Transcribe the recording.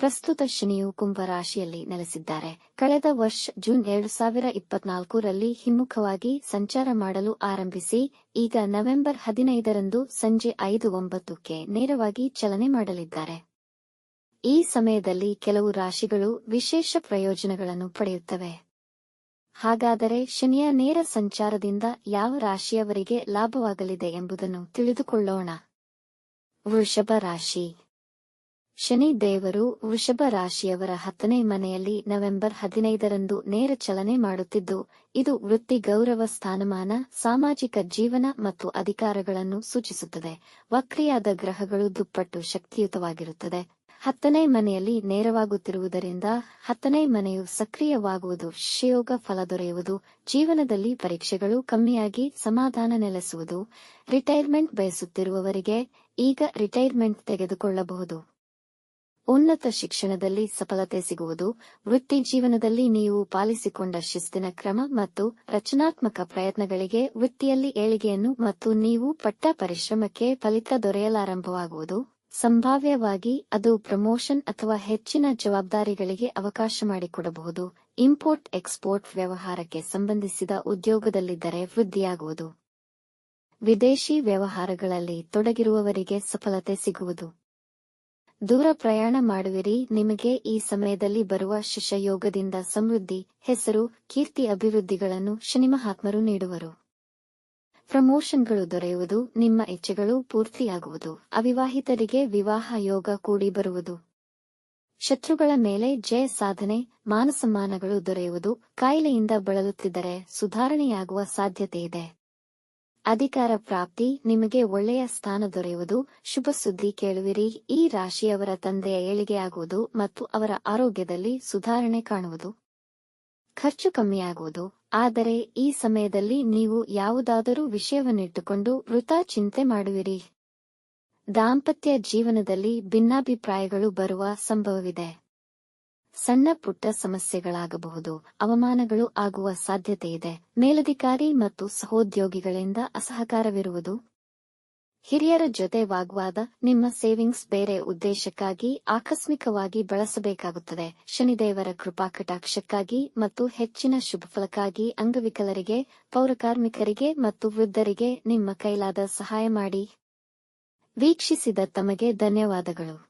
ಪ್ರಸ್ತುತ ಶನಿಯು ಕುಂಭರಾಶಿಯಲ್ಲಿ ನೆಲೆಸಿದ್ದಾರೆ. ಕಳೆದ ವರ್ಷ ಜೂನ್ ಎರಡು ಸಾವಿರ ಇಪ್ಪತ್ನಾಲ್ಕರಲ್ಲಿ ಹಿಮ್ಮುಖವಾಗಿ ಸಂಚಾರ ಮಾಡಲು ಆರಂಭಿಸಿ, ಈಗ ನವೆಂಬರ್ ಹದಿನೈದರಂದು ಸಂಜೆ ಐದು ಒಂಬತ್ತಕ್ಕೆ ನೇರವಾಗಿ ಚಲನೆ ಮಾಡಲಿದ್ದಾರೆ. ಈ ಸಮಯದಲ್ಲಿ ಕೆಲವು ರಾಶಿಗಳು ವಿಶೇಷ ಪ್ರಯೋಜನಗಳನ್ನು ಪಡೆಯುತ್ತವೆ. ಹಾಗಾದರೆ ಶನಿಯ ನೇರ ಸಂಚಾರದಿಂದ ಯಾವ ರಾಶಿಯವರಿಗೆ ಲಾಭವಾಗಲಿದೆ ಎಂಬುದನ್ನು ತಿಳಿದುಕೊಳ್ಳೋಣ. ವೃಷಭ ರಾಶಿ. ಶನಿ ದೇವರು ವೃಷಭ ರಾಶಿಯವರ ಹತ್ತನೇ ಮನೆಯಲ್ಲಿ ನವೆಂಬರ್ ಹದಿನೈದರಂದು ನೇರ ಚಲನೆ ಮಾಡುತ್ತಿದ್ದು, ಇದು ವೃತ್ತಿ ಗೌರವ ಸ್ಥಾನಮಾನ, ಸಾಮಾಜಿಕ ಜೀವನ ಮತ್ತು ಅಧಿಕಾರಗಳನ್ನು ಸೂಚಿಸುತ್ತದೆ. ವಕ್ರಿಯಾದ ಗ್ರಹಗಳು ದುಪ್ಪಟ್ಟು ಶಕ್ತಿಯುತವಾಗಿರುತ್ತದೆ. ಹತ್ತನೇ ಮನೆಯಲ್ಲಿ ನೇರವಾಗುತ್ತಿರುವುದರಿಂದ ಹತ್ತನೇ ಮನೆಯು ಸಕ್ರಿಯವಾಗುವುದು ಶಿಯೋಗ ಫಲ ದೊರೆಯುವುದು. ಜೀವನದಲ್ಲಿ ಪರೀಕ್ಷೆಗಳು ಕಮ್ಮಿಯಾಗಿ ಸಮಾಧಾನ ನೆಲೆಸುವುದು. ರಿಟೈರ್ಮೆಂಟ್ ಬಯಸುತ್ತಿರುವವರಿಗೆ ಈಗ ರಿಟೈರ್ಮೆಂಟ್ ತೆಗೆದುಕೊಳ್ಳಬಹುದು. ಉನ್ನತ ಶಿಕ್ಷಣದಲ್ಲಿ ಸಫಲತೆ ಸಿಗುವುದು, ವೃತ್ತಿ ಜೀವನದಲ್ಲಿ ನೀವು ಪಾಲಿಸಿಕೊಂಡ ಶಿಸ್ತಿನ ಕ್ರಮ ಮತ್ತು ರಚನಾತ್ಮಕ ಪ್ರಯತ್ನಗಳಿಗೆ ವೃತ್ತಿಯಲ್ಲಿ ಏಳಿಗೆಯನ್ನು ಮತ್ತು ನೀವು ಪಟ್ಟ ಪರಿಶ್ರಮಕ್ಕೆ ಫಲಿತ ದೊರೆಯಲಾರಂಭವಾಗುವುದು. ಸಂಭಾವ್ಯವಾಗಿ ಅದು ಪ್ರಮೋಷನ್ ಅಥವಾ ಹೆಚ್ಚಿನ ಜವಾಬ್ದಾರಿಗಳಿಗೆ ಅವಕಾಶ ಮಾಡಿಕೊಡಬಹುದು. ಇಂಪೋರ್ಟ್ ಎಕ್ಸ್ಪೋರ್ಟ್ ವ್ಯವಹಾರಕ್ಕೆ ಸಂಬಂಧಿಸಿದ ಉದ್ಯೋಗದಲ್ಲಿದ್ದರೆ ವೃದ್ಧಿಯಾಗುವುದು. ವಿದೇಶಿ ವ್ಯವಹಾರಗಳಲ್ಲಿ ತೊಡಗಿರುವವರಿಗೆ ಸಫಲತೆ ಸಿಗುವುದು. ದೂರ ಪ್ರಯಾಣ ಮಾಡುವಿರಿ. ನಿಮಗೆ ಈ ಸಮಯದಲ್ಲಿ ಬರುವ ಶಿಷ್ಯಯೋಗದಿಂದ ಸಮೃದ್ಧಿ, ಹೆಸರು, ಕೀರ್ತಿ ಅಭಿವೃದ್ಧಿಗಳನ್ನು ಶನಿಮಹಾತ್ಮರು ನೀಡುವರು. ಪ್ರಮೋಷನ್ಗಳು ದೊರೆಯುವುದು, ನಿಮ್ಮ ಇಚ್ಛೆಗಳು ಪೂರ್ತಿಯಾಗುವುದು, ಅವಿವಾಹಿತರಿಗೆ ವಿವಾಹ ಯೋಗ ಕೂಡಿ ಬರುವುದು. ಶತ್ರುಗಳ ಮೇಲೆ ಜಯ ಸಾಧನೆ, ಮಾನಸಮ್ಮಾನಗಳು ದೊರೆಯುವುದು, ಕಾಯಿಲೆಯಿಂದ ಬಳಲುತ್ತಿದ್ದರೆ ಸುಧಾರಣೆಯಾಗುವ ಸಾಧ್ಯತೆ ಇದೆ. ಅಧಿಕಾರ ಪ್ರಾಪ್ತಿ ನಿಮಗೆ ಒಳ್ಳೆಯ ಸ್ಥಾನ ದೊರೆಯುವುದು. ಶುಭ ಸುದ್ದಿ ಕೇಳುವಿರಿ. ಈ ರಾಶಿಯವರ ತಂದೆಯ ಏಳಿಗೆಯಾಗುವುದು ಮತ್ತು ಅವರ ಆರೋಗ್ಯದಲ್ಲಿ ಸುಧಾರಣೆ ಕಾಣುವುದು. ಖರ್ಚು ಕಮ್ಮಿಯಾಗುವುದು. ಆದರೆ ಈ ಸಮಯದಲ್ಲಿ ನೀವು ಯಾವುದಾದರೂ ವಿಷಯವನ್ನಿಟ್ಟುಕೊಂಡು ವೃಥಾ ಚಿಂತೆ ಮಾಡುವಿರಿ. ದಾಂಪತ್ಯ ಜೀವನದಲ್ಲಿ ಭಿನ್ನಾಭಿಪ್ರಾಯಗಳು ಬರುವ ಸಂಭವವಿದೆ. ಸಣ್ಣ ಪುಟ್ಟ ಸಮಸ್ಯೆಗಳಾಗಬಹುದು, ಅವಮಾನಗಳು ಆಗುವ ಸಾಧ್ಯತೆಯಿದೆ ಮೇಲಧಿಕಾರಿ ಮತ್ತು ಸಹೋದ್ಯೋಗಿಗಳಿಂದ ಅಸಹಕಾರವಿರುವುದು. ಹಿರಿಯರ ಜೊತೆ ವಾಗ್ವಾದ, ನಿಮ್ಮ ಸೇವಿಂಗ್ಸ್ ಬೇರೆ ಉದ್ದೇಶಕ್ಕಾಗಿ, ಆಕಸ್ಮಿಕವಾಗಿ ಬಳಸಬೇಕಾಗುತ್ತದೆ. ಶನಿದೇವರ ಕೃಪಾಕಟಾಕ್ಷಕ್ಕಾಗಿ ಮತ್ತು ಹೆಚ್ಚಿನ ಶುಭಫಲಕ್ಕಾಗಿ ಅಂಗವಿಕಲರಿಗೆ, ಪೌರಕಾರ್ಮಿಕರಿಗೆ ಮತ್ತು ವೃದ್ಧರಿಗೆ ನಿಮ್ಮ ಕೈಲಾದ ಸಹಾಯ ಮಾಡಿ. ವೀಕ್ಷಿಸಿದ ತಮಗೆ ಧನ್ಯವಾದಗಳು.